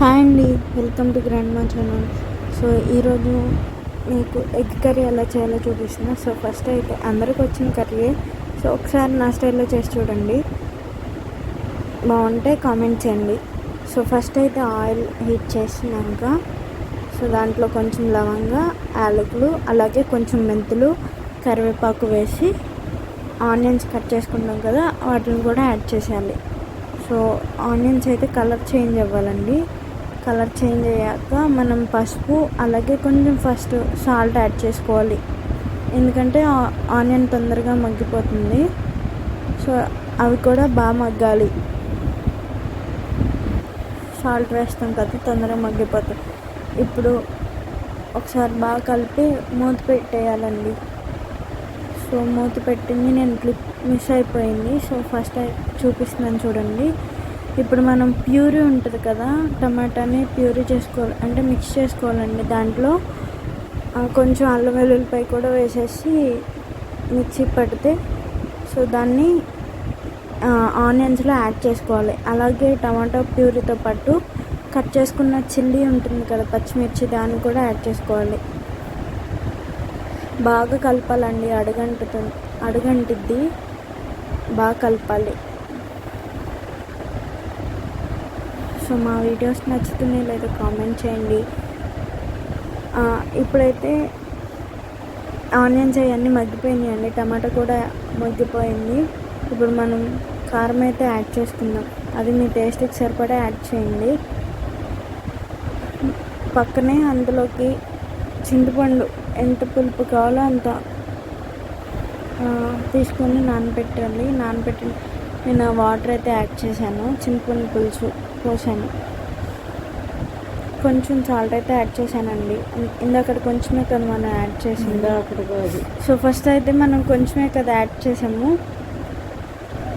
Hi అండి welcome to grand మా channel. So ఈరోజు మీకు ఎగ్ కర్రీ ఎలా చేయాలో చూపిస్తున్నా. సో ఫస్ట్ అయితే అందరికి వచ్చిన కర్రీ సో ఒకసారి నా స్టైల్లో చేసి చూడండి. బాగుంటే కామెంట్ చేయండి. సో ఫస్ట్ అయితే ఆయిల్ హీట్ చేసినాక సో దాంట్లో కొంచెం లవంగా యాలకులు అలాగే కొంచెం మెంతులు కరివేపాకు వేసి ఆనియన్స్ కట్ చేసుకుంటాం కదా వాటిని కూడా యాడ్ చేసేయాలి. సో ఆనియన్స్ అయితే కలర్ చేంజ్ అవ్వాలండి. కలర్ చేంజ్ అయ్యాక మనం పసుపు అలాగే కొంచెం ఫస్ట్ సాల్ట్ యాడ్ చేసుకోవాలి. ఎందుకంటే ఆనియన్ తొందరగా మగ్గిపోతుంది. సో అవి కూడా బాగా మగ్గాలి. సాల్ట్ వేస్తాం కదా తొందరగా మగ్గిపోతుంది ఇప్పుడు ఒకసారి బాగా కలిపి మూత పెట్టేయాలండి. సో మూత పెట్టింది నేను క్లిప్ మిస్ అయిపోయింది. సో ఫస్ట్ చూపిస్తున్నాను చూడండి. ఇప్పుడు మనం ప్యూరీ ఉంటుంది కదా టమాటాని ప్యూరీ చేసుకోవాలి. అంటే మిక్స్ చేసుకోవాలండి దాంట్లో. కొంచెం అల్లం వెల్లుల్లిపాయ కూడా వేసేసి మిక్సీ పడితే సో దాన్ని ఆనియన్స్లో యాడ్ చేసుకోవాలి. అలాగే టమాటో ప్యూరీతో పాటు కట్ చేసుకున్న చిల్లీ ఉంటుంది కదా పచ్చిమిర్చి దాన్ని కూడా యాడ్ చేసుకోవాలి. బాగా కలపాలండి అడగంటుతుంది అడగంటిద్ది బాగా కలపాలి. సో మా వీడియోస్ నచ్చుతున్నాయి లేదో కామెంట్ చేయండి. ఇప్పుడైతే ఆనియన్స్ అవన్నీ మగ్గిపోయినాయి అండి. టమాటా కూడా మగ్గిపోయింది. ఇప్పుడు మనం కారం అయితే యాడ్ చేసుకుందాం. అది మీ టేస్ట్కి సరిపడా యాడ్ చేయండి. పక్కనే అందులోకి చింతపండు ఎంత పులుపు కావాలో అంత తీసుకొని నానబెట్టాలి. నానబెట్టి నేను వాటర్ అయితే యాడ్ చేశాను. చింతపండు పులుసు పోసాను కొంచెం సాల్ట్ అయితే యాడ్ చేశానండి. ఇందాక కొంచెమే కదా మనం యాడ్ చేసింది అక్కడ కాదు. సో ఫస్ట్ అయితే మనం కొంచెమే కదా యాడ్ చేసాము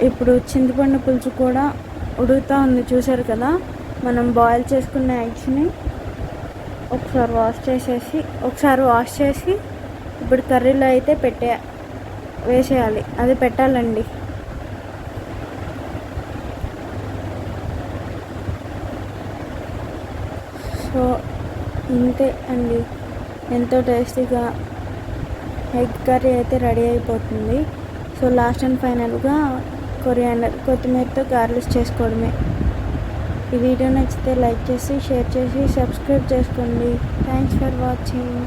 ఇప్పుడు చింతపండు పులుసు కూడా ఉడుకుతూ ఉంది. చూసారు కదా? మనం బాయిల్ చేసుకున్న ఎగ్స్ని ఒకసారి వాష్ చేసేసి ఒకసారి వాష్ చేసి ఇప్పుడు కర్రీలో అయితే పెట్టే వేసేయాలి. అది పెట్టాలండి. సో ఇంతే అండి. ఎంతో టేస్టీగా ఎగ్ కర్రీ అయితే రెడీ అయిపోతుంది. సో లాస్ట్ అండ్ ఫైనల్గా కొరియాండర్ కొత్తిమీరతో గార్లిష్ చేసుకోవడమే. ఈ వీడియో నచ్చితే లైక్ చేసి షేర్ చేసి సబ్స్క్రైబ్ చేసుకోండి. Thanks for watching.